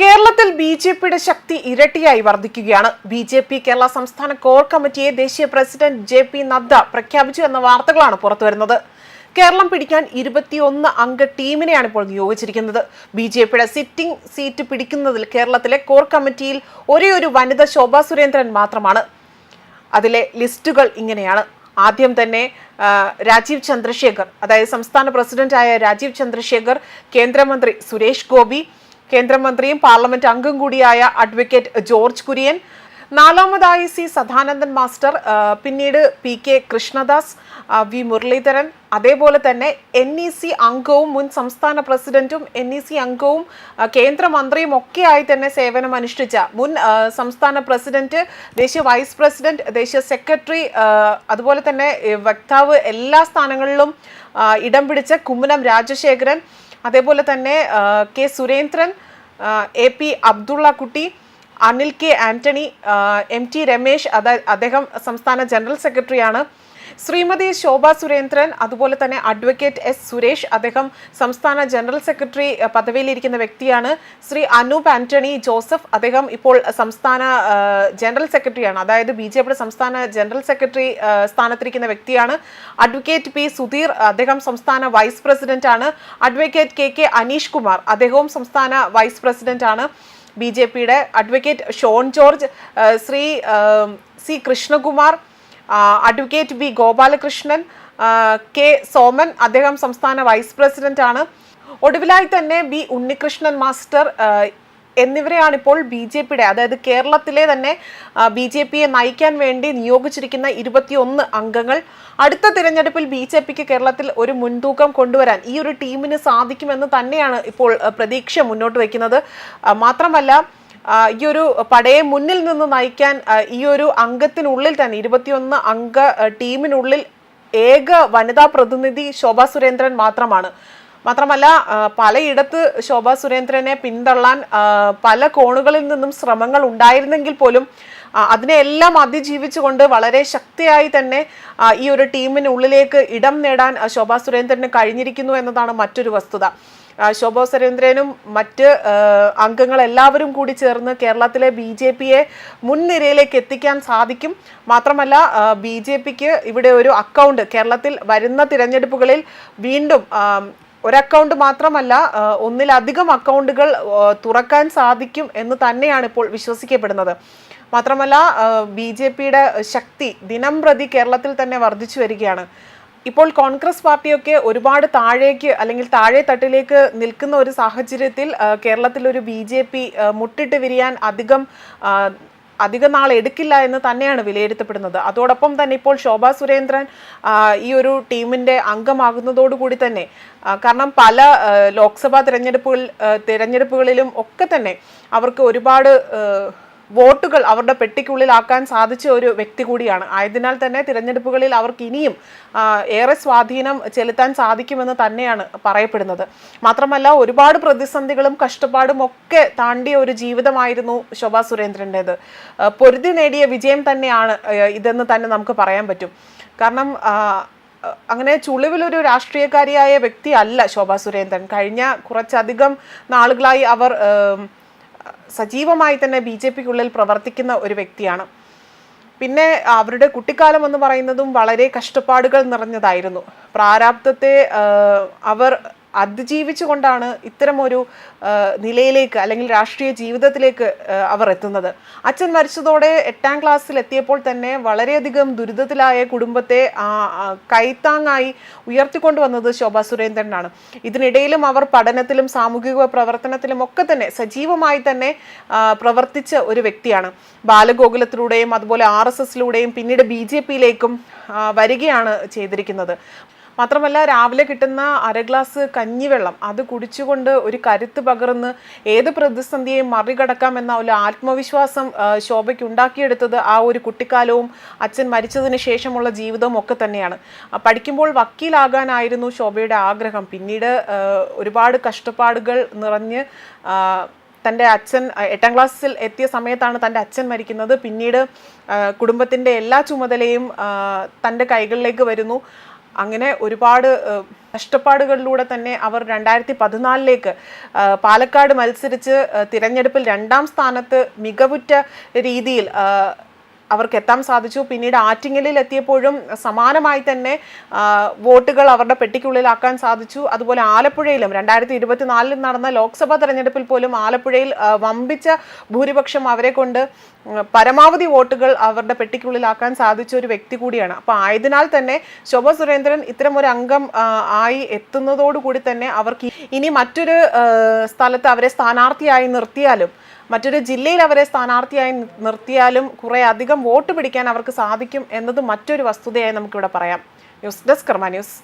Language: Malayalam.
കേരളത്തിൽ ബി ജെ പിയുടെ ശക്തി ഇരട്ടിയായി വർദ്ധിക്കുകയാണ്. ബി ജെ പി കേരള സംസ്ഥാന കോർ കമ്മിറ്റിയെ ദേശീയ പ്രസിഡന്റ് ജെ പി നദ്ദ പ്രഖ്യാപിച്ചു എന്ന വാർത്തകളാണ് പുറത്തുവരുന്നത്. കേരളം പിടിക്കാൻ ഇരുപത്തിയൊന്ന് അംഗ ടീമിനെയാണ് ഇപ്പോൾ നിയോഗിച്ചിരിക്കുന്നത്. ബി ജെ പിയുടെ സിറ്റിംഗ് സീറ്റ് പിടിക്കുന്നതിൽ കേരളത്തിലെ കോർ കമ്മിറ്റിയിൽ ഒരേ ഒരു വനിത ശോഭാ സുരേന്ദ്രൻ മാത്രമാണ്. അതിലെ ലിസ്റ്റുകൾ ഇങ്ങനെയാണ്. ആദ്യം തന്നെ രാജീവ് ചന്ദ്രശേഖർ അതായത് സംസ്ഥാന പ്രസിഡന്റായ രാജീവ് ചന്ദ്രശേഖർ കേന്ദ്രമന്ത്രി സുരേഷ് ഗോപി കേന്ദ്രമന്ത്രിയും പാർലമെന്റ് അംഗം കൂടിയായ അഡ്വക്കേറ്റ് ജോർജ് കുര്യൻ നാലാമതായി സി സദാനന്ദൻ മാസ്റ്റർ പിന്നീട് P K Krishnadas V Muraleedharan അതേപോലെ തന്നെ എൻ ഇ സി അംഗവും മുൻ സംസ്ഥാന പ്രസിഡന്റും എൻ ഇ സി അംഗവും കേന്ദ്രമന്ത്രിയും ഒക്കെയായി തന്നെ സേവനം അനുഷ്ഠിച്ച മുൻ സംസ്ഥാന പ്രസിഡന്റ് ദേശീയ വൈസ് പ്രസിഡന്റ് ദേശീയ സെക്രട്ടറി അതുപോലെ തന്നെ വക്താവ് എല്ലാ സ്ഥാനങ്ങളിലും ഇടം പിടിച്ച കുമ്മനം രാജശേഖരൻ അതേപോലെ തന്നെ K Surendran A P Abdulla Kutty Anil K Antony M T Ramesh അദ്ദേഹം സംസ്ഥാന ജനറൽ സെക്രട്ടറിയാണ്. ശ്രീമതി ശോഭ സുരേന്ദ്രൻ അതുപോലെ തന്നെ അഡ്വക്കേറ്റ് എസ് സുരേഷ് അദ്ദേഹം സംസ്ഥാന ജനറൽ സെക്രട്ടറി പദവിയിലിരിക്കുന്ന വ്യക്തിയാണ്. ശ്രീ അനൂപ് ആന്റണി ജോസഫ് അദ്ദേഹം ഇപ്പോൾ സംസ്ഥാന ജനറൽ സെക്രട്ടറിയാണ്. അതായത് ബി ജെ പിയുടെ സംസ്ഥാന ജനറൽ സെക്രട്ടറി സ്ഥാനത്തിരിക്കുന്ന വ്യക്തിയാണ്. അഡ്വക്കേറ്റ് പി സുധീർ അദ്ദേഹം സംസ്ഥാന വൈസ് പ്രസിഡന്റ് ആണ് advocate K K Aneesh Kumar അദ്ദേഹവും സംസ്ഥാന വൈസ് പ്രസിഡന്റ് ആണ് ബി ജെ പിയുടെ advocate Shone George Shri C Krishnakumar advocate B Gopalakrishnan K. Soman അദ്ദേഹം സംസ്ഥാന വൈസ് പ്രസിഡന്റ് ആണ്. ഒടുവിലായി തന്നെ ബി ഉണ്ണികൃഷ്ണൻ മാസ്റ്റർ എന്നിവരെയാണ് ഇപ്പോൾ ബി ജെ പിയുടെ അതായത് കേരളത്തിലെ തന്നെ ബി ജെ പിയെ നയിക്കാൻ വേണ്ടി നിയോഗിച്ചിരിക്കുന്ന ഇരുപത്തിയൊന്ന് അംഗങ്ങൾ. അടുത്ത തിരഞ്ഞെടുപ്പിൽ ബി ജെ പിക്ക് കേരളത്തിൽ ഒരു മുൻതൂക്കം കൊണ്ടുവരാൻ ഈ ഒരു ടീമിന് സാധിക്കുമെന്ന് തന്നെയാണ് ഇപ്പോൾ പ്രതീക്ഷ മുന്നോട്ട് വയ്ക്കുന്നത്. മാത്രമല്ല ഈ ഒരു പടയെ മുന്നിൽ നിന്ന് നയിക്കാൻ ഈ ഒരു അംഗത്തിനുള്ളിൽ തന്നെ ഇരുപത്തിയൊന്ന് അംഗ ടീമിനുള്ളിൽ ഏക വനിതാ പ്രതിനിധി ശോഭാ സുരേന്ദ്രൻ മാത്രമാണ്. മാത്രമല്ല പലയിടത്ത് ശോഭാ സുരേന്ദ്രനെ പിന്തള്ളാൻ പല കോണുകളിൽ നിന്നും ശ്രമങ്ങൾ ഉണ്ടായിരുന്നെങ്കിൽ പോലും അതിനെല്ലാം അതിജീവിച്ചുകൊണ്ട് വളരെ ശക്തിയായി തന്നെ ഈ ഒരു ടീമിനുള്ളിലേക്ക് ഇടം നേടാൻ ശോഭാ സുരേന്ദ്രന് കഴിഞ്ഞിരിക്കുന്നു എന്നതാണ് മറ്റൊരു വസ്തുത. ശോഭാ സുരേന്ദ്രനും മറ്റ് എല്ലാവരും കൂടി ചേർന്ന് കേരളത്തിലെ ബി ജെ പിയെ മുൻനിരയിലേക്ക് എത്തിക്കാൻ സാധിക്കും. മാത്രമല്ല ബി ജെ പിക്ക് ഇവിടെ ഒരു അക്കൗണ്ട് കേരളത്തിൽ വരുന്ന തിരഞ്ഞെടുപ്പുകളിൽ വീണ്ടും ഒരു അക്കൗണ്ട് മാത്രമല്ല ഒന്നിലധികം അക്കൗണ്ടുകൾ തുറക്കാൻ സാധിക്കും എന്ന് തന്നെയാണ് ഇപ്പോൾ വിശ്വസിക്കപ്പെടുന്നത്. മാത്രമല്ല ബി ജെ പിയുടെ ശക്തി ദിനം പ്രതി കേരളത്തിൽ തന്നെ വർദ്ധിച്ചു വരികയാണ്. ഇപ്പോൾ കോൺഗ്രസ് പാർട്ടിയൊക്കെ ഒരുപാട് താഴേക്ക് അല്ലെങ്കിൽ താഴെ തട്ടിലേക്ക് നിൽക്കുന്ന ഒരു സാഹചര്യത്തിൽ കേരളത്തിൽ ഒരു ബി ജെ പി മുട്ടിട്ട് വിരിയാൻ അധികം അധിക നാൾ എടുക്കില്ല എന്ന് തന്നെയാണ് വിലയിരുത്തപ്പെടുന്നത്. അതോടൊപ്പം തന്നെ ഇപ്പോൾ ശോഭാ സുരേന്ദ്രൻ ഈ ഒരു ടീമിന്റെ അംഗമാകുന്നതോടുകൂടി തന്നെ കാരണം പല ലോക്സഭാ തിരഞ്ഞെടുപ്പുകൾ തിരഞ്ഞെടുപ്പുകളിലും ഒക്കെ തന്നെ അവർക്ക് ഒരുപാട് വോട്ടുകൾ അവരുടെ പെട്ടിക്കുള്ളിലാക്കാൻ സാധിച്ച ഒരു വ്യക്തി കൂടിയാണ്. ആയതിനാൽ തന്നെ തിരഞ്ഞെടുപ്പുകളിൽ അവർക്ക് ഇനിയും ഏറെ സ്വാധീനം ചെലുത്താൻ സാധിക്കുമെന്ന് തന്നെയാണ് പറയപ്പെടുന്നത്. മാത്രമല്ല ഒരുപാട് പ്രതിസന്ധികളും കഷ്ടപ്പാടും ഒക്കെ താണ്ടിയ ഒരു ജീവിതമായിരുന്നു ശോഭാ സുരേന്ദ്രന്റെത്. പൊരുതി നേടിയ വിജയം തന്നെയാണ് ഇതെന്ന് തന്നെ നമുക്ക് പറയാൻ പറ്റും. കാരണം അങ്ങനെ ചുളിവിലൊരു രാഷ്ട്രീയക്കാരിയായ വ്യക്തിയല്ല ശോഭാ സുരേന്ദ്രൻ. കഴിഞ്ഞ കുറച്ചധികം നാളുകളായി അവർ സജീവമായി തന്നെ ബി ജെ പിക്കുള്ളിൽ പ്രവർത്തിക്കുന്ന ഒരു വ്യക്തിയാണ്. പിന്നെ അവരുടെ കുട്ടിക്കാലം എന്ന് പറയുന്നതും വളരെ കഷ്ടപ്പാടുകൾ നിറഞ്ഞതായിരുന്നു. പ്രാരാബ്ധത്തെ അവർ അതിജീവിച്ചുകൊണ്ടാണ് ഇത്തരമൊരു നിലയിലേക്ക് അല്ലെങ്കിൽ രാഷ്ട്രീയ ജീവിതത്തിലേക്ക് അവർ എത്തുന്നത്. അച്ഛൻ മരിച്ചതോടെ എട്ടാം ക്ലാസ്സിൽ എത്തിയപ്പോൾ തന്നെ വളരെയധികം ദുരിതത്തിലായ കുടുംബത്തെ കൈത്താങ്ങായി ഉയർത്തിക്കൊണ്ടുവന്നത് ശോഭാ സുരേന്ദ്രനാണ്. ഇതിനിടയിലും അവർ പഠനത്തിലും സാമൂഹിക പ്രവർത്തനത്തിലും ഒക്കെ തന്നെ സജീവമായി തന്നെ പ്രവർത്തിച്ച ഒരു വ്യക്തിയാണ്. ബാലഗോകുലത്തിലൂടെയും അതുപോലെ ആർ എസ് എസിലൂടെയും പിന്നീട് ബി ജെ പിയിലേക്കും വരികയാണ് ചെയ്തിരിക്കുന്നത്. മാത്രമല്ല രാവിലെ കിട്ടുന്ന അര ഗ്ലാസ് കഞ്ഞിവെള്ളം അത് കുടിച്ചുകൊണ്ട് ഒരു കരുത്ത് പകർന്ന് ഏത് പ്രതിസന്ധിയെയും മറികടക്കാം എന്ന ഒരു ആത്മവിശ്വാസം ശോഭയ്ക്ക് ഉണ്ടാക്കിയെടുത്തത് ആ ഒരു കുട്ടിക്കാലവും അച്ഛൻ മരിച്ചതിന് ശേഷമുള്ള ജീവിതവും ഒക്കെ തന്നെയാണ്. പഠിക്കുമ്പോൾ വക്കീലാകാനായിരുന്നു ശോഭയുടെ ആഗ്രഹം. പിന്നീട് ഒരുപാട് കഷ്ടപ്പാടുകൾ നിറഞ്ഞ് തന്റെ അച്ഛൻ എട്ടാം ക്ലാസ്സിൽ എത്തിയ സമയത്താണ് തന്റെ അച്ഛൻ മരിക്കുന്നത്. പിന്നീട് കുടുംബത്തിന്റെ എല്ലാ ചുമതലയും തന്റെ കൈകളിലേക്ക് വരുന്നു. അങ്ങനെ ഒരുപാട് കഷ്ടപ്പാടുകളിലൂടെ തന്നെ അവർ രണ്ടായിരത്തി പതിനാലിലേക്ക് പാലക്കാട് മത്സരിച്ച് തിരഞ്ഞെടുപ്പിൽ രണ്ടാം സ്ഥാനത്ത് മികവുറ്റ രീതിയിൽ അവർക്ക് എത്താൻ സാധിച്ചു. പിന്നീട് ആറ്റിങ്ങലിൽ എത്തിയപ്പോഴും സമാനമായി തന്നെ വോട്ടുകൾ അവരുടെ പെട്ടിക്കുള്ളിലാക്കാൻ സാധിച്ചു. അതുപോലെ ആലപ്പുഴയിലും രണ്ടായിരത്തി ഇരുപത്തിനാലിൽ നടന്ന ലോക്സഭാ തെരഞ്ഞെടുപ്പിൽ പോലും ആലപ്പുഴയിൽ വമ്പിച്ച ഭൂരിപക്ഷം അവരെ കൊണ്ട് പരമാവധി വോട്ടുകൾ അവരുടെ പെട്ടിക്കുള്ളിലാക്കാൻ സാധിച്ച ഒരു വ്യക്തി കൂടിയാണ്. അപ്പോൾ ആയതിനാൽ തന്നെ ശോഭ സുരേന്ദ്രൻ ഇത്തരം ഒരു അംഗം ആയി എത്തുന്നതോടുകൂടി തന്നെ അവർക്ക് ഇനി മറ്റൊരു സ്ഥലത്ത് അവരെ സ്ഥാനാർത്ഥിയായി നിർത്തിയാലും മറ്റൊരു ജില്ലയിൽ അവരെ സ്ഥാനാർത്ഥിയായി നിർത്തിയാലും കുറെ അധികം വോട്ട് പിടിക്കാൻ അവർക്ക് സാധിക്കും എന്നത് മറ്റൊരു വസ്തുതയായി നമുക്കിവിടെ പറയാം. News desk Karma news.